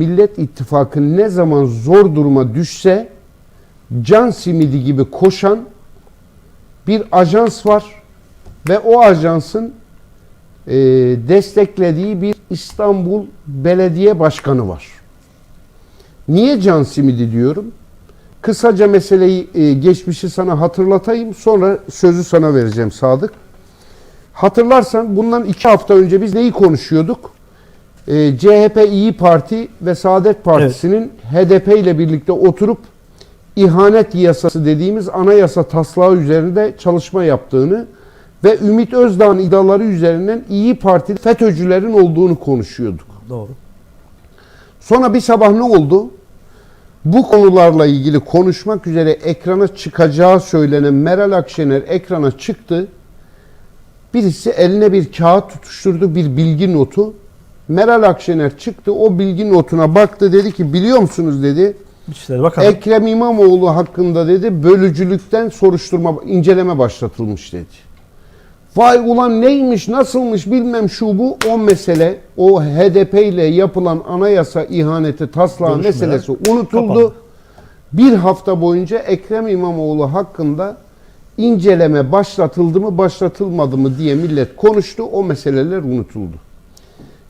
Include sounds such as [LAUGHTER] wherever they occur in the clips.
Millet İttifakı ne zaman zor duruma düşse can simidi gibi koşan bir ajans var ve o ajansın e, desteklediği bir İstanbul Belediye Başkanı var. Niye can simidi diyorum? Kısaca meseleyi e, geçmişi sana hatırlatayım sonra sözü sana vereceğim Sadık. Hatırlarsan bundan iki hafta önce biz neyi konuşuyorduk? Ee, CHP, İyi Parti ve Saadet Partisi'nin HDP ile birlikte oturup ihanet yasası dediğimiz anayasa taslağı üzerinde çalışma yaptığını ve Ümit Özdağ'ın iddiaları üzerinden İyi Parti FETÖ'cülerin olduğunu konuşuyorduk. Doğru. Sonra bir sabah ne oldu? Bu konularla ilgili konuşmak üzere ekrana çıkacağı söylenen Meral Akşener ekrana çıktı. Birisi eline bir kağıt tutuşturdu, bir bilgi notu. Meral Akşener çıktı, o bilgi notuna baktı, dedi ki biliyor musunuz dedi. Bakanı. Ekrem İmamoğlu hakkında dedi bölücülükten soruşturma, inceleme başlatılmış dedi. Vay ulan neymiş, nasılmış bilmem şu bu o mesele, o HDP ile yapılan anayasa ihaneti taslağı Görüşmeler meselesi unutuldu. kapandı. Bir hafta boyunca Ekrem İmamoğlu hakkında inceleme başlatıldı mı başlatılmadı mı diye millet konuştu. O meseleler unutuldu.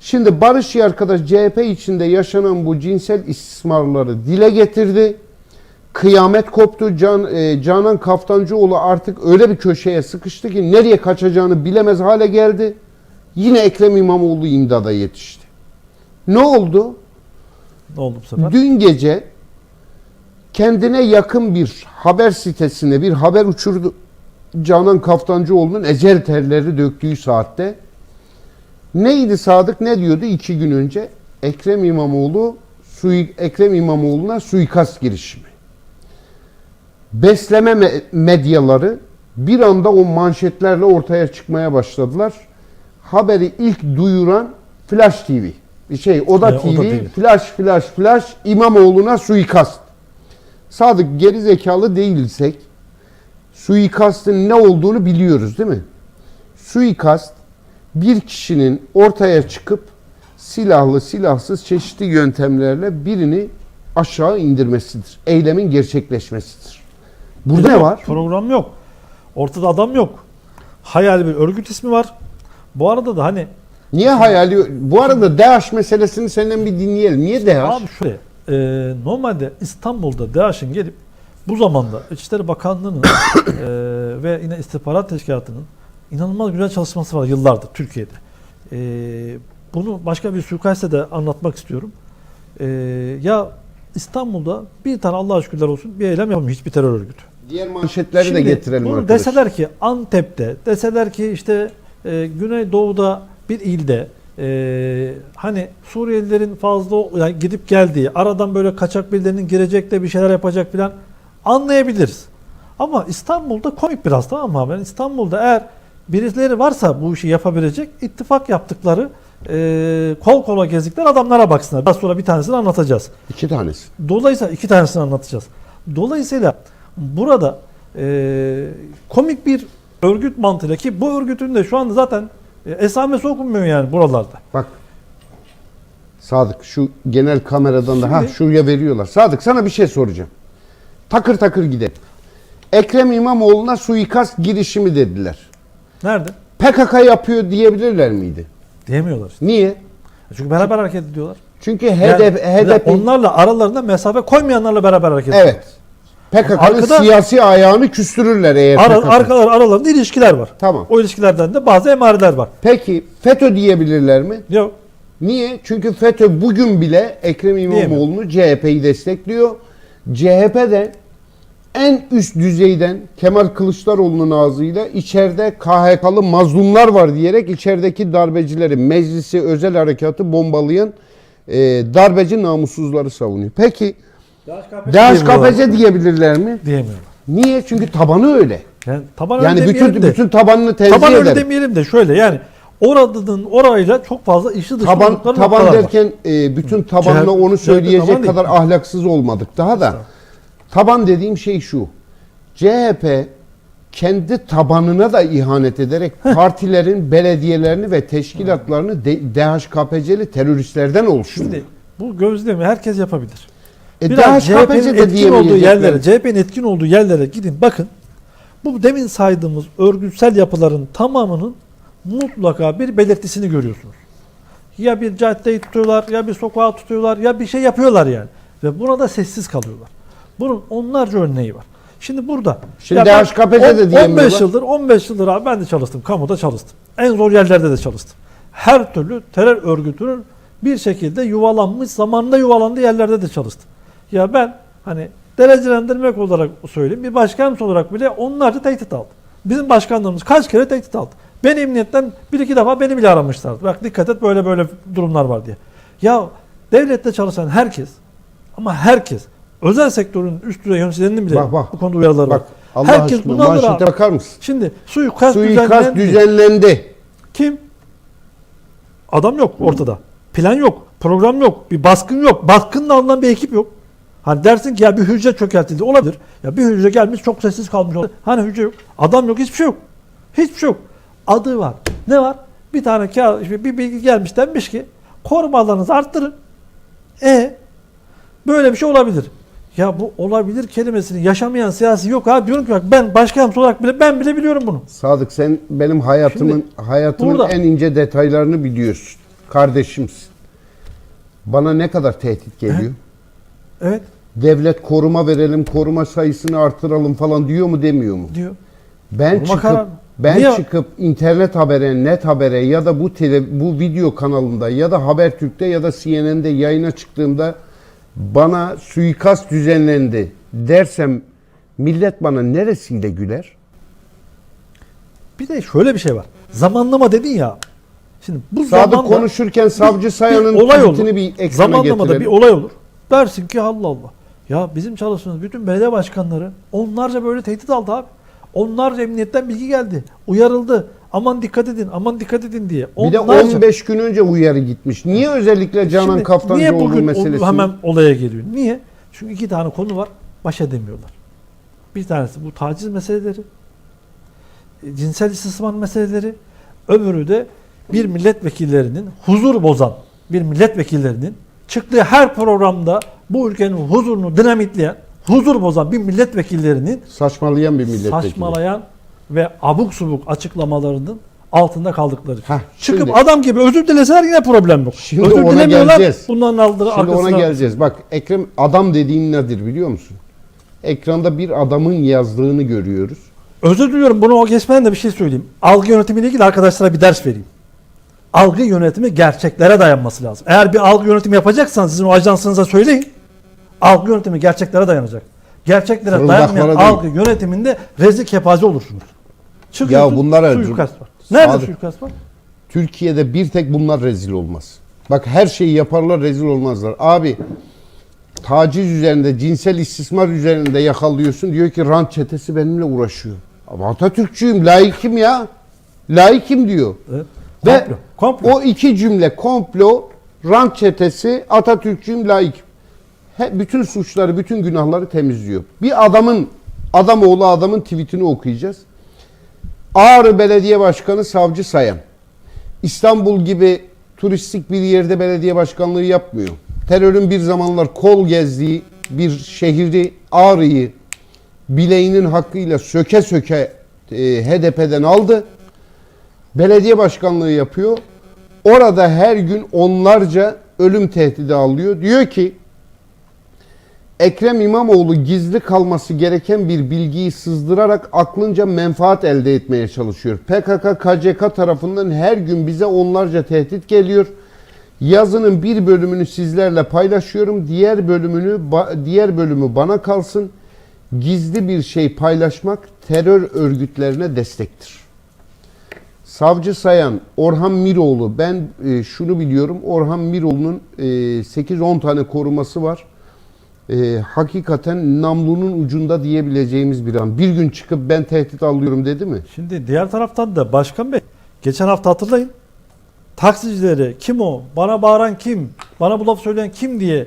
Şimdi Barış arkadaş CHP içinde yaşanan bu cinsel istismarları dile getirdi. Kıyamet koptu. Can, e, Canan Kaftancıoğlu artık öyle bir köşeye sıkıştı ki nereye kaçacağını bilemez hale geldi. Yine Ekrem İmamoğlu imdada yetişti. Ne oldu? Ne oldu bu sefer? Dün gece kendine yakın bir haber sitesine bir haber uçurdu. Canan Kaftancıoğlu'nun ecel terleri döktüğü saatte. Neydi Sadık ne diyordu iki gün önce? Ekrem İmamoğlu sui, Ekrem İmamoğlu'na suikast girişimi. Besleme me- medyaları bir anda o manşetlerle ortaya çıkmaya başladılar. Haberi ilk duyuran Flash TV. Şey Oda E, TV, Oda TV. Flash Flash Flash İmamoğlu'na suikast. Sadık geri zekalı değilsek suikastın ne olduğunu biliyoruz değil mi? Suikast bir kişinin ortaya çıkıp silahlı silahsız çeşitli yöntemlerle birini aşağı indirmesidir. Eylemin gerçekleşmesidir. Burada ne var? Program yok. Ortada adam yok. Hayali bir örgüt ismi var. Bu arada da hani Niye hayali? Bu arada DAEŞ meselesini senden bir dinleyelim. Niye DAEŞ? abi şöyle e, normalde İstanbul'da DAEŞ'in gelip bu zamanda İçişleri Bakanlığı'nın [COUGHS] e, ve yine istihbarat teşkilatının inanılmaz güzel çalışması var yıllardır Türkiye'de. E, bunu başka bir suikaste de anlatmak istiyorum. E, ya İstanbul'da bir tane Allah'a şükürler olsun bir eylem yapmıyor hiçbir terör örgütü. Diğer manşetleri de Şimdi getirelim bunu arkadaşlar. deseler ki Antep'te, deseler ki işte e, Güneydoğu'da bir ilde e, hani Suriyelilerin fazla yani gidip geldiği, aradan böyle kaçak birilerinin girecek de bir şeyler yapacak filan anlayabiliriz. Ama İstanbul'da komik biraz tamam mı? Yani İstanbul'da eğer birileri varsa bu işi yapabilecek ittifak yaptıkları e, kol kola gezdikleri adamlara baksınlar. Biraz sonra bir tanesini anlatacağız. İki tanesi. Dolayısıyla iki tanesini anlatacağız. Dolayısıyla burada e, komik bir örgüt mantığıyla ki bu örgütün de şu anda zaten e, esamesi okunmuyor yani buralarda. Bak. Sadık şu genel kameradan da ha Şimdi- şuraya veriyorlar. Sadık sana bir şey soracağım. Takır takır gidelim. Ekrem İmamoğlu'na suikast girişimi dediler. Nerede? PKK yapıyor diyebilirler miydi? Diyemiyorlar. işte. Niye? Çünkü beraber hareket ediyorlar. Çünkü Yani HDP, HDP onlarla aralarında mesafe koymayanlarla beraber hareket ediyorlar. evet. PKK'nın siyasi ayağını küstürürler eğer Ara, arkalar, aralarında ilişkiler var. Tamam. O ilişkilerden de bazı emareler var. Peki FETÖ diyebilirler mi? Yok. Niye? Çünkü FETÖ bugün bile Ekrem İmamoğlu'nu CHP'yi destekliyor. CHP'de en üst düzeyden Kemal Kılıçdaroğlu'nun ağzıyla içeride KHK'lı mazlumlar var diyerek içerideki darbecileri, meclisi, özel harekatı bombalayan e, darbeci namussuzları savunuyor. Peki DHKPC diyebilirler mi? Diyemiyorlar. Niye? Çünkü tabanı öyle. Yani taban Yani bütün de. bütün tabanını tenzih Taban öyle demeyelim de şöyle yani oranın orayla çok fazla işi dışı Taban taban var. derken e, bütün tabanla onu söyleyecek kadar ahlaksız olmadık daha da. Taban dediğim şey şu. CHP kendi tabanına da ihanet ederek partilerin belediyelerini ve teşkilatlarını DHKPC'li teröristlerden oluşturuyor. Şimdi Bu gözlemi herkes yapabilir. E Biraz CHP'nin de etkin olduğu yerlere, CHP'nin etkin olduğu yerlere gidin bakın. Bu demin saydığımız örgütsel yapıların tamamının mutlaka bir belirtisini görüyorsunuz. Ya bir caddeyi tutuyorlar, ya bir sokağı tutuyorlar, ya bir şey yapıyorlar yani. Ve buna da sessiz kalıyorlar. Bunun onlarca örneği var. Şimdi burada Şimdi ben DHKPC de diyemiyorlar. 15 yıldır 15 yıldır abi ben de çalıştım. Kamuda çalıştım. En zor yerlerde de çalıştım. Her türlü terör örgütünün bir şekilde yuvalanmış, zamanında yuvalandığı yerlerde de çalıştım. Ya ben hani derecelendirmek olarak söyleyeyim bir başkanımız olarak bile onlarca tehdit aldım. Bizim başkanlarımız kaç kere tehdit aldı. Beni emniyetten bir iki defa beni bile aramışlardı. Bak dikkat et böyle böyle durumlar var diye. Ya devlette çalışan herkes ama herkes özel sektörün üst düzey yöneticilerinin bile Bak, bak. bu konuda uyarıları Bak var. Allah herkes aşkına bunu alır abi. bakar mısın? Şimdi suikast, Suikast düzenlendi. düzenlendi. Kim? Adam yok ortada. Plan yok. Program yok. Bir baskın yok. Baskınla alınan bir ekip yok. Hani dersin ki ya bir hücre çökertildi. Olabilir. Ya bir hücre gelmiş çok sessiz kalmış. Hani hücre yok. Adam yok. Hiçbir şey yok. Hiçbir şey yok. Adı var. Ne var? Bir tane kağıt, bir bilgi gelmiş demiş ki koruma alanınızı arttırın. E böyle bir şey olabilir. Ya bu olabilir kelimesini yaşamayan siyasi yok abi. Diyorum ki bak ben başkanım olarak bile ben bile biliyorum bunu. Sadık sen benim hayatımın hayatımın burada- en ince detaylarını biliyorsun. Kardeşimsin. Bana ne kadar tehdit geliyor? Evet Devlet koruma verelim, koruma sayısını artıralım falan diyor mu demiyor mu? diyor. Ben Koruma çıkıp kararı. ben Niye? çıkıp internet habere, net habere ya da bu tele, bu video kanalında ya da Habertürk'te ya da CNN'de yayına çıktığımda bana suikast düzenlendi dersem millet bana neresiyle güler? Bir de şöyle bir şey var. Zamanlama dedin ya. Şimdi bu Sadık zamanda konuşurken savcı Sayan'ın bir olay olur. bir ekrana Zamanlamada getirelim. bir olay olur. Dersin ki Allah Allah. Ya bizim çalıştığımız bütün belediye başkanları onlarca böyle tehdit aldı abi. Onlarca emniyetten bilgi geldi. Uyarıldı. Aman dikkat edin, aman dikkat edin diye. Bir de Onlarca. 15 gün önce uyarı gitmiş. Niye özellikle Canan Şimdi niye Kaftancıoğlu bugün meselesi? hemen olaya geliyor? Niye? Çünkü iki tane konu var. Baş edemiyorlar. Bir tanesi bu taciz meseleleri. e, Cinsel istismar meseleleri. Öbürü de bir milletvekillerinin huzur bozan bir milletvekillerinin çıktığı her programda bu ülkenin huzurunu dinamitleyen, huzur bozan bir milletvekillerinin Saçmalayan bir milletvekili. saçmalayan ve abuk subuk açıklamalarının altında kaldıkları. Heh, Çıkıp şimdi- adam gibi özür dileseler yine problem yok. Şimdi özür ona dilemiyorlar. geleceğiz. Bunların aldığı Şimdi arkasına. ona geleceğiz. Bak Ekrem adam dediğin nedir biliyor musun? Ekranda bir adamın yazdığını görüyoruz. Özür diliyorum bunu o geçmeden de bir şey söyleyeyim. Algı yönetimiyle ilgili arkadaşlara bir ders vereyim. Algı yönetimi gerçeklere dayanması lazım. Eğer bir algı yönetimi yapacaksanız sizin o ajansınıza söyleyin. Algı yönetimi gerçeklere dayanacak. Gerçeklere dayanmayan algı yönetiminde rezil kepaze olursunuz. Çıkıyorsun, Ya bunlara- suikast var. Nerede Sadık. suikast var? Türkiye'de bir tek bunlar rezil olmaz. Bak her şeyi yaparlar rezil olmazlar. Abi taciz üzerinde, cinsel istismar üzerinde yakalıyorsun. Diyor ki rant çetesi benimle uğraşıyor. Ama Atatürkçüyüm, layıkım ya. Layıkım diyor. Evet. Ve Komplo, komplo. o iki cümle komplo, rant çetesi, Atatürkçüyüm, layık. He, bütün suçları, bütün günahları temizliyor. Bir adamın, adam oğlu adamın tweetini okuyacağız. Ağrı Belediye Başkanı Savcı Sayan. İstanbul gibi turistik bir yerde belediye başkanlığı yapmıyor. Terörün bir zamanlar kol gezdiği bir şehri Ağrı'yı bileğinin hakkıyla söke söke e, HDP'den aldı. Belediye başkanlığı yapıyor. Orada her gün onlarca ölüm tehdidi alıyor. Diyor ki Ekrem İmamoğlu gizli kalması gereken bir bilgiyi sızdırarak aklınca menfaat elde etmeye çalışıyor. PKK, KCK tarafından her gün bize onlarca tehdit geliyor. Yazının bir bölümünü sizlerle paylaşıyorum. Diğer bölümünü diğer bölümü bana kalsın. Gizli bir şey paylaşmak terör örgütlerine destektir. Savcı Sayan, Orhan Miroğlu. Ben e, şunu biliyorum. Orhan Miroğlu'nun e, 8-10 tane koruması var. E, hakikaten namlunun ucunda diyebileceğimiz bir an. Bir gün çıkıp ben tehdit alıyorum dedi mi? Şimdi diğer taraftan da Başkan Bey geçen hafta hatırlayın. Taksicileri kim o? Bana bağıran kim? Bana bu laf söyleyen kim diye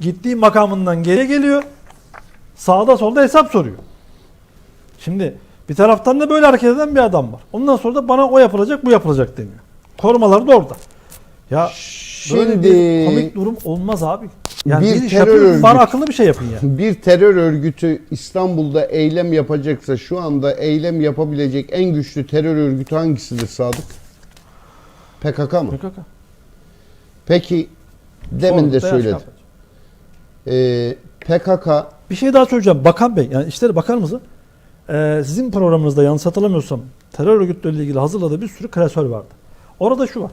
gittiği makamından geri geliyor. Sağda solda hesap soruyor. Şimdi bir taraftan da böyle hareket eden bir adam var. Ondan sonra da bana o yapılacak bu yapılacak deniyor. Korumaları da orada. Ya Böyle Şimdi bir komik durum olmaz abi. Yani Bir bir, terör yapıyoruz, var örgütü- akıllı bir şey yapın ya. bir terör örgütü İstanbul'da eylem yapacaksa şu anda eylem yapabilecek en güçlü terör örgütü hangisidir Sadık? PKK mı? PKK. Peki demin Sonra de da söyledim. Ee, PKK Bir şey daha söyleyeceğim. Bakan Bey, yani İçişleri Bakanımızın e, sizin programınızda yanlış hatırlamıyorsam terör örgütleriyle ilgili hazırladığı bir sürü klasör vardı. Orada şu var.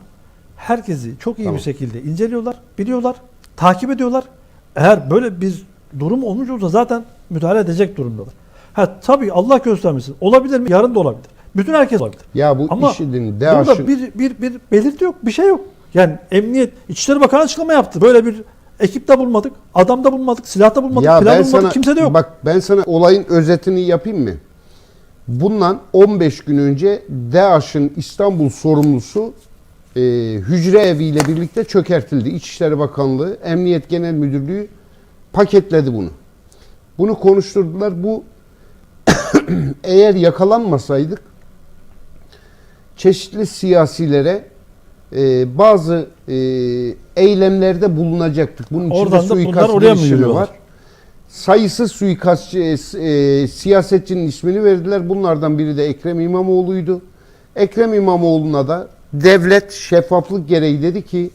Herkesi çok iyi Tamam. bir şekilde inceliyorlar, biliyorlar, takip ediyorlar. Eğer böyle bir durum olmuş olsa zaten müdahale edecek durumdalar. Ha tabii Allah göstermesin. Olabilir mi? Yarın da olabilir. Bütün herkes olabilir. ya bu Ama Burada DAEŞ'in bir, bir, bir belirti yok, bir şey yok. Yani emniyet, İçişleri Bakanı açıklama yaptı. Böyle bir ekip de bulmadık, adam da bulmadık, silah da bulmadık, Ya plan bulmadık, sana, kimse de yok. Bak ben sana olayın özetini yapayım mı? Bundan 15 gün önce DAEŞ'in İstanbul sorumlusu e, hücre eviyle birlikte çökertildi. İçişleri Bakanlığı, Emniyet Genel Müdürlüğü paketledi bunu. Bunu konuşturdular. Bu [COUGHS] eğer yakalanmasaydık çeşitli siyasilere e, bazı e, eylemlerde bulunacaktık. Bunun içinde Oradan suikast oraya girişimi var. Sayısız suikastçı, e, e, siyasetçinin ismini verdiler. Bunlardan biri de Ekrem İmamoğlu'ydu. Ekrem İmamoğlu'na da devlet şeffaflık gereği dedi ki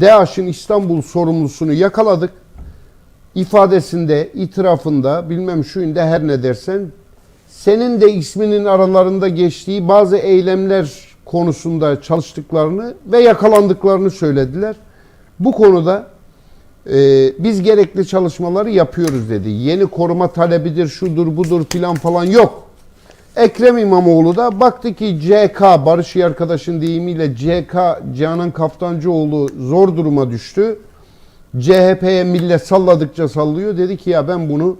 DAEŞ'in İstanbul sorumlusunu yakaladık. İfadesinde, itirafında, bilmem şuyunda her ne dersen senin de isminin aralarında geçtiği bazı eylemler konusunda çalıştıklarını ve yakalandıklarını söylediler. Bu konuda e, biz gerekli çalışmaları yapıyoruz dedi. Yeni koruma talebidir, şudur budur filan falan yok. Ekrem İmamoğlu da baktı ki CK, Barış arkadaşın deyimiyle CK, Canan Kaftancıoğlu zor duruma düştü. CHP'ye millet salladıkça sallıyor. Dedi ki ya ben bunu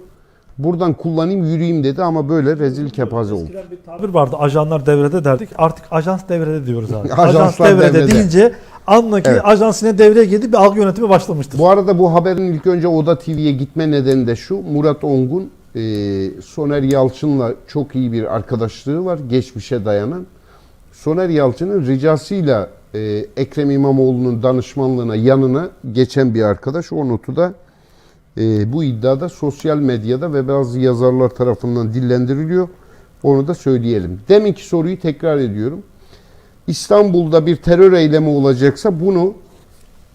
buradan kullanayım yürüyeyim dedi ama böyle rezil kepaze oldu. Eskiden bir tabir vardı ajanlar devrede derdik. Artık ajans devrede diyoruz abi. [LAUGHS] Ajans devrede, devrede. deyince anla ki Evet. ajans yine devreye girdi bir algı yönetimi başlamıştır. Bu arada bu haberin ilk önce Oda TV'ye gitme nedeni de şu. Murat Ongun, e, Soner Yalçın'la çok iyi bir arkadaşlığı var. Geçmişe dayanan. Soner Yalçın'ın ricasıyla e, Ekrem İmamoğlu'nun danışmanlığına yanına geçen bir arkadaş. O notu da e, bu iddiada sosyal medyada ve bazı yazarlar tarafından dillendiriliyor. Onu da söyleyelim. Deminki soruyu tekrar ediyorum. İstanbul'da bir terör eylemi olacaksa bunu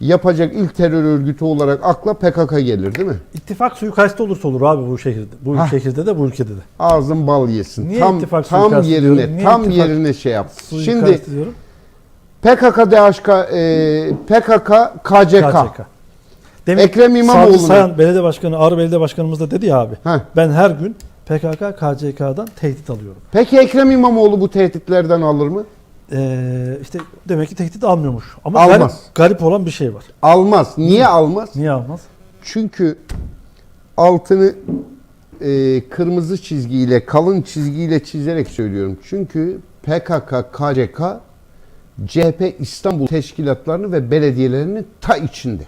yapacak ilk terör örgütü olarak akla PKK gelir değil mi? İttifak suikastı olursa olur abi bu şehirde. Bu Hah. şehirde de bu ülkede de. Ağzın bal yesin. Niye tam ittifak tam suikastı yerine diyorum? Niye tam ittifak yerine şey yap. Şimdi diyorum. PKK DHK e, PKK KCK. KCK. Demin Ekrem Savcı Sayan belediye başkanı, Ağrı Belediye Başkanımız da dedi ya abi. Heh. Ben her gün PKK, KCK'dan tehdit alıyorum. Peki Ekrem İmamoğlu bu tehditlerden alır mı? Ee, işte demek ki tehdit almıyormuş. Ama Almaz. garip, garip olan bir şey var. Almaz. Niye almaz? Niye almaz? Çünkü altını e, kırmızı çizgiyle, kalın çizgiyle çizerek söylüyorum. Çünkü PKK, KCK, CHP İstanbul teşkilatlarını ve belediyelerinin ta içinde.